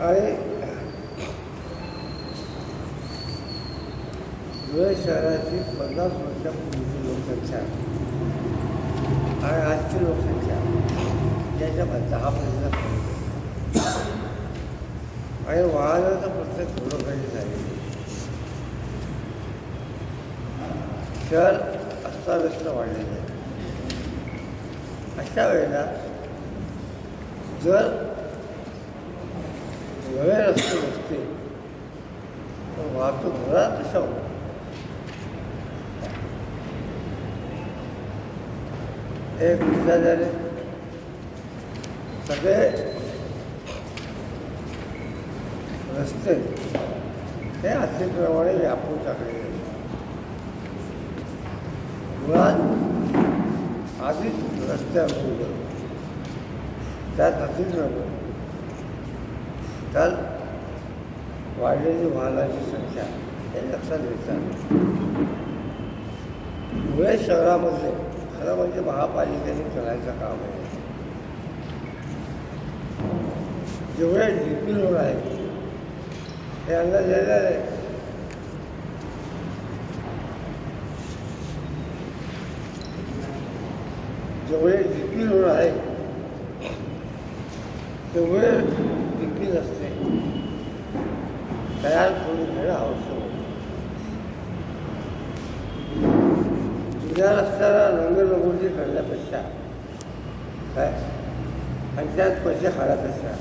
आणि धुळे शहराची पन्नास वर्षापूर्वीची लोकसंख्या आणि आजची लोकसंख्या याच्यामध्ये दहा पर्यंत आणि वाहनाचा प्रत्येक घरोघरी झालेली शहर अस्ताव्यस्त वाढलेलं आहे. अशा वेळेला जर नवे रस्ते नसतील तर वाहतूक घरात कशा होणार एक विचाराने सगळे रस्ते हे अतिक्रमाने व्यापून टाकलेले आहेत. मुळात आधीच रस्त्यावर त्यात अतिक्रमण काल वाढलेली वाहनाची संख्या हे लक्षात घेतात धुळे शहरामध्ये खरं म्हणजे महापालिकेने करायचं काम आहे. जेवढे डी पी रोड आहेत हे अंदाज दिलेलं आहे जेवढे डी पी रोड आहेत तेवढे डी पी नसते तयार करून घेणं आवश्यक आहे जुन्या रस्त्याला रंगरंगोटी करण्यापेक्षा काय त्यात पैसे असतात.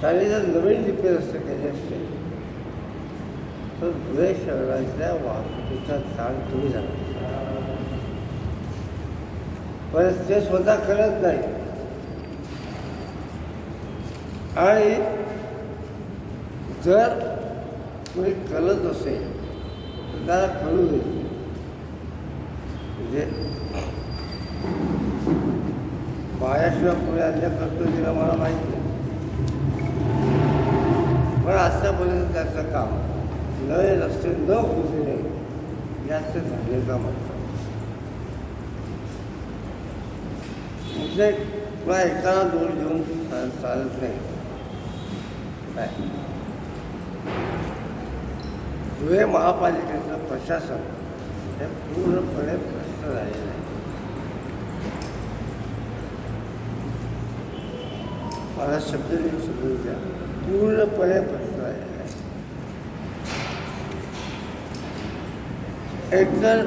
त्याने जर नवीन डिपे रस्ते केले असते तर धुळे शहरातल्या वाहतुकीचा ताण कमी झाला. पण ते स्वतः करत नाही आणि जर कोणी करत असेल तर त्याला कळू दे. म्हणजे पायाशिवाय कोणी अन्य करतो तिला मला माहिती नाही. पण आजच्यापर्यंत त्याचं काम नवे रस्ते न पोचले याचं झालेलं म्हणतात म्हणजे तुला एकाला दोन घेऊन चाल- चालत नाही. काय धुळे महापालिकेचं प्रशासन हे पूर्णपणे भ्रष्ट झालेलं आहे. मला शब्द देऊन समजून द्या पूर्णपणे आहे. एकतर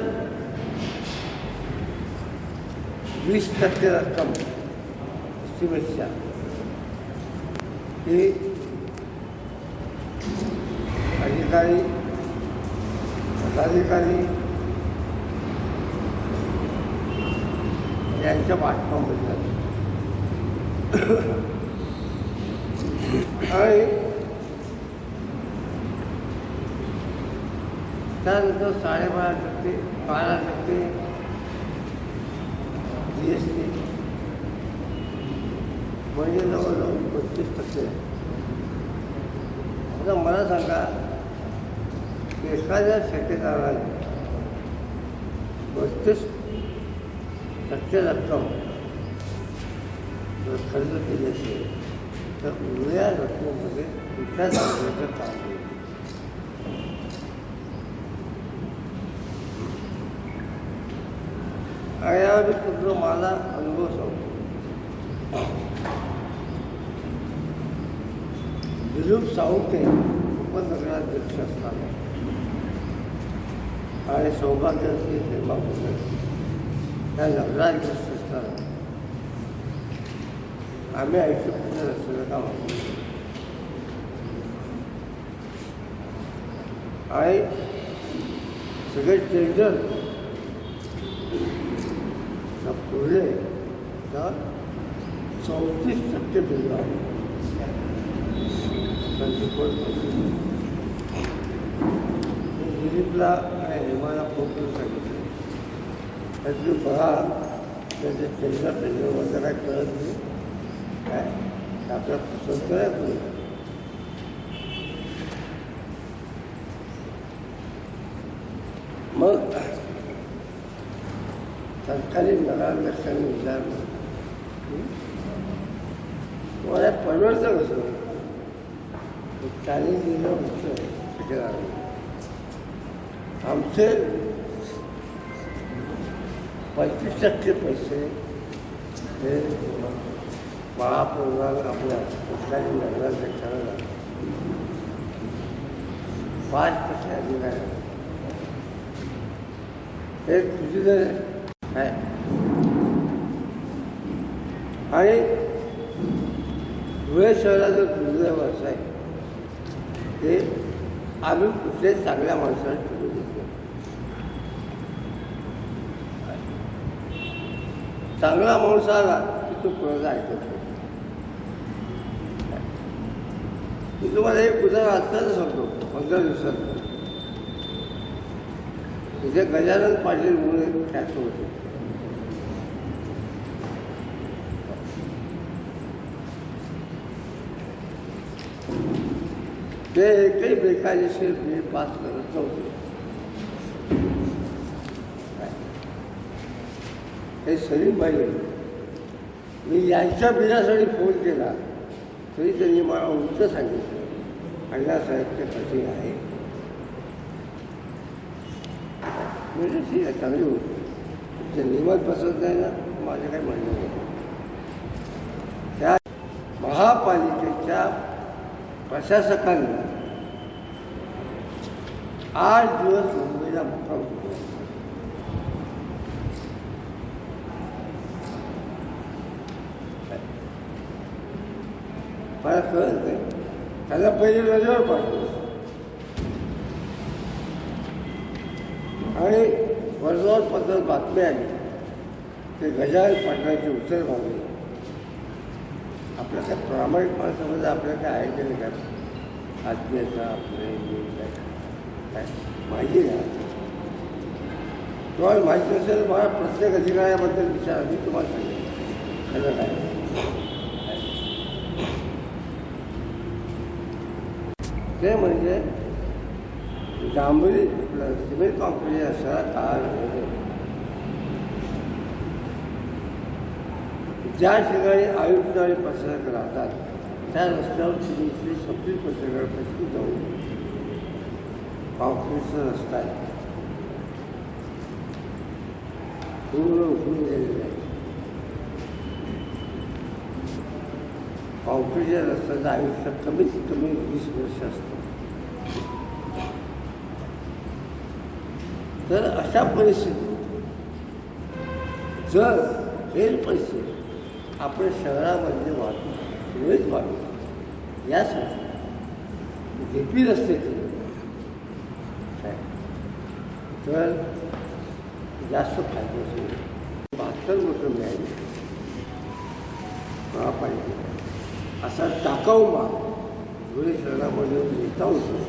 वीस टक्के रक्कम एस्टिमेटच्या ही अधिकारी पदाधिकारी यांच्या पाठमामध्ये जाते. आणि त्यानंतर साडेबारा टक्के बारा टक्के जी एस टी म्हणजे जवळजवळ पस्तीस टक्के आता मला सांगा एखाद्या ठेकेदाराने पस्तीस टक्के रक्कम खरेदी खर्च केली असेल तर उरल्या रकमेमध्ये कुठल्या दाखवायचं काम होईल आणि यावर तुझं मला अनुभव सांगतो दिलीप सावंते उपनगराध्यक्ष असताना आणि सौभाग्यश्री हेमा या नगराध्यक्ष असताना आम्ही ऐकू पुढे रस्त्याचं काम होतं. सगळे टेंडर पुढले तर चौतीस टक्के बिल आहे. दिलीपला आणि हेमाला फोन करून सांगितलं. तर बघा त्याचे टेंडर काय कळत नाही. काय? आपला संस्कारच मग संस्थाने मला विचारलं मला परवडतं कसं त्याने दिलं होतं आमचे पंचवीस टक्के पैसे हे महापौराला आपल्या कुठल्याही नगराध्यक्षाला लागले. पाच टक्के अधिकारी हे तुझी जर आहे आणि धुळे शहराचं दुर्दैव असं आहे ते आम्ही कुठल्याही चांगल्या माणसाला ठेवू देतो चांगला माणूस आला की ऐकत नाही मी तुम्हाला हे उदाहरण आत्ताच सांगतो पंधरा दिवसात. तिथे गजानन पाटील म्हणून एक ख्यात होते. ते एकही बेकायदेशीर बिल पास करत नव्हते. हे सलीम भाई मी यांच्या बिलासाठी फोन केला तरी त्यांनी मला उंच सांगितलं. अण्णासाहेब ते कठीण आहे. म्हणजे ठीक आहे. चांगली होती ते बसत नाही ना माझं काही म्हणणं नाही. त्या महापालिकेच्या प्रशासकांनी आठ दिवस मुंबईला मुक्काम केला. त्याला कळत नाही त्याला पहिले रजेवर पाठवलं आणि वर्तमानपत्रात बातमी आली ते गजाल पाटलाची उत्तर मागली आपल्या त्या प्रामाणिक माणसामध्ये आपल्याला काय आहे की नाही काय आत्मीयता आपले काय माहिती नाही तुम्हाला माहिती नसेल मला प्रत्येक अधिकाऱ्याबद्दल विचार मी तुम्हाला सांगितलं खरं काय ते म्हणजे डांबरी सिमेंट कॉन्क्रीट असा काळ ज्या ठिकाणी आयुक्त आणि पत्रकार राहतात त्या रस्त्यावर तुम्ही इथली सगळी पत्रकार जाऊ कॉन्क्रीटचा रस्ता आहे. पूर्ण उठून गेलेला आहे. कॉन्क्रीटच्या रस्त्याचं आयुष्य कमीत कमी वीस वर्ष असतं. तर अशा परिस्थितीत जर हे पैसे आपण शहरामध्ये वाहतूक सुरळीत वाढू यासाठी जे पी रस्ते तर जास्त फायदा होईल. बहात्तर मोठं मिळाली. महापालिकेला. असा टाकाऊ माल. धुळे शहरामध्ये नेता होतो.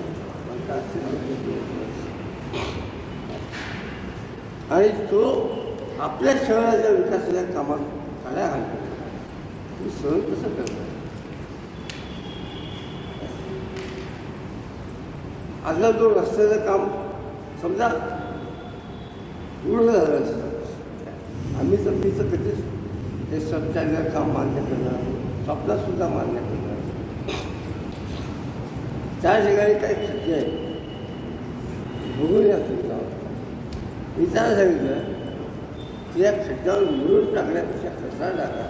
आणि तो आपल्या शहराच्या विकासाच्या कामात काळ्या घालतो मी सहन कसं करणार आता जो रस्त्याचं काम समजा पूर्ण झालं असतं. आम्ही तर कधीच हे सबचायला काम मान्य करणार आपला सुद्धा मान्य करणार त्या ठिकाणी काही खड्डे आहे बघून या तुमचा मी त्याला सांगितलं की या खड्ड्यावर मिळून टाकण्यापेक्षा कसा टाका.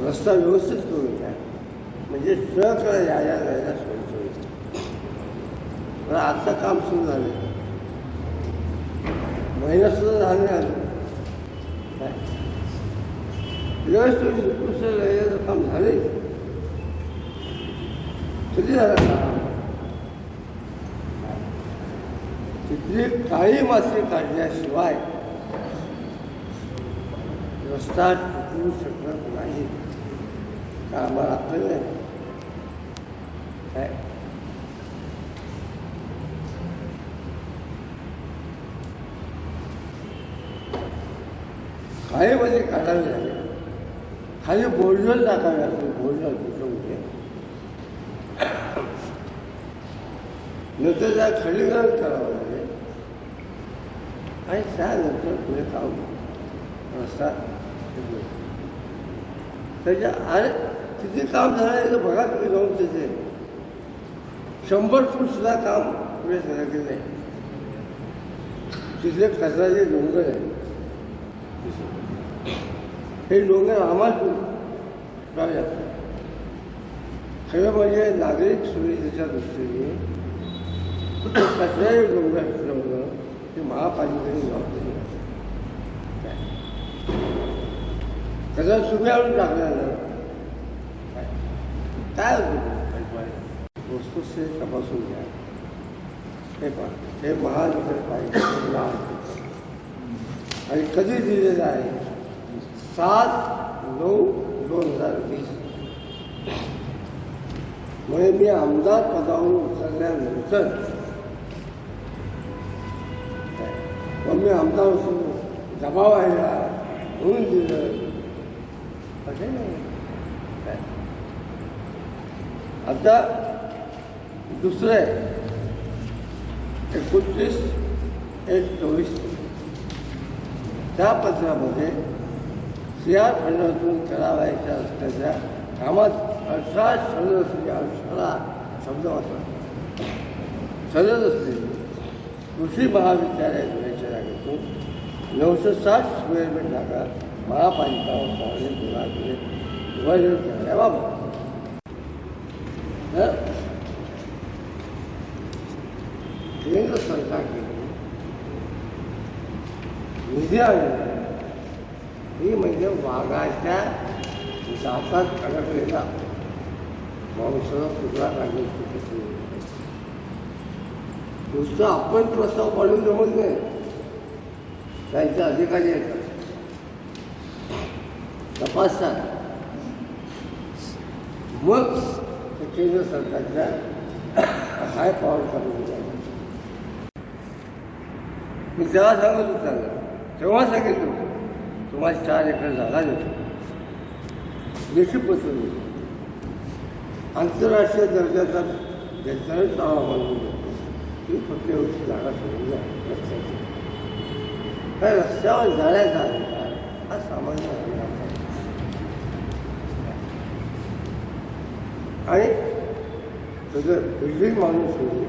रस्ता व्यवस्थित करून घ्या. म्हणजे ट्रकला यायला जायला सोयीचं होईल. पण आजचं काम सुरू झालं. महिना सुद्धा झालं नाही व्यवस्थित उत्कृष्ट यायचं काम झाले कधी झालं काम तिथली काळी मासे काढल्याशिवाय रस्ता टिकवू शकत नाही. का आम्हाला अक्कल काय? काळीमध्ये काढावे लागेल. खाली बोलणं टाकावे लागेल. बोलणं दुसरं म्हणजे नंतर त्या खडीकरण करावं लागेल आणि त्यानंतर पुढे काम रस्ता त्याच्या आणि तिथे काम झालं तर बघा तुम्ही जाऊन तिथे. शंभर फूट सुद्धा काम पुढे झालं की नाही. तिथले कचराचे डोंगर आहे हे डोंगर आम्हाला खरं म्हणजे नागरिक सुविधेच्या दृष्टीने. कचराचे डोंगर फिरवणं हे महापालिकेने जबाबदारी. कचरा सुम्यावरून टाकल्यानं काय काय होतं वस्तुस्थिती तपासून घ्या हे पहा हे महानगरपालिका आणि कधी दिलेलं आहे सात नऊ दोन हज़ार वीस म्हणजे मी आमदार पदावरून उचलल्यानंतर तुम्ही मी आमदार असून दबाव आहे ना म्हणून दिलं नाही आता दुसरं आहे. एकोणतीस एक चोवीस. त्या पत्रामध्ये सियार फंडातून करावायच्या असल्याच्या कामात अठरा सदस्य अठरा शब्द वाचला सदस्य कृषी महाविद्यालय नऊशे साठ स्क्वेअर फीट जागा. महापालिका पावणे विभागाने विभाजन करण्याबाबत केंद्र सरकारने निधी आणला. ही म्हणजे वाघाच्या जातात अडकलेला मांसाचा तुकडा काढण्याची प्रक्रिया. नुसतं आपण प्रस्ताव पाडून जमत नाही. त्यांचे अधिकारी येतात. तपासतात. मग केंद्र सरकारच्या हाय पॉवर करून मी तेव्हा सांगत होता तेव्हा सांगितलं होतं. तुम्हाला चार एकर जागा देतो. देशी देतो. आंतरराष्ट्रीय दर्जाचा जलतरण तलाव बांधून देतो ही फक्त एवढी जागा सोडून द्या. रस्त्याची रस्त्यावर जाण्याचा अधिकार हा सामान्य अधिकार आणि तुझं बिल्डिंग माणूस होती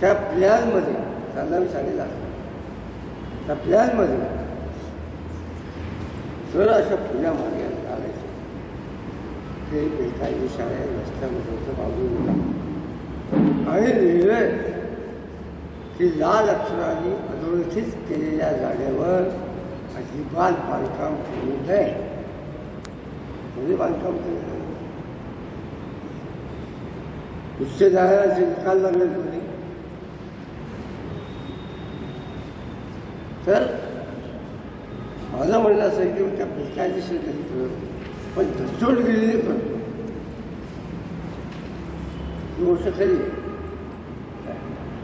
त्या प्लॅनमध्ये त्यांना मी सांगितलं असतं. त्या प्लॅनमध्ये जर अशा पुण्या मागे आणायचं. ते बेकायदेशीर आहे रस्त्यामध्ये बाजूला आणि लिहिलंय की लाल अक्षरांनी अधोरेखित केलेल्या जागेवर अजिबात बांधकाम करू नये. म्हणजे बांधकाम केलं उच्च न्यायालयाचे निकाल लागले तुम्ही तर माझं म्हणणं असं आहे की त्या बेकायदेशीर कधी करत पण धसोड गेलेली करतो ही गोष्ट खरी आहे.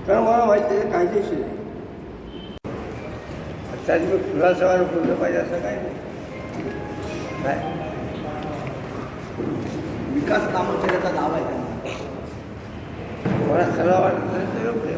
कारण मला माहिती आहे कायदेशीर आहे. त्याची मी खुलासावर बोललं पाहिजे असं काय नाही. काय? विकास कामं केल्याचा दावा आहे त्यांचा. मला खरं वाटत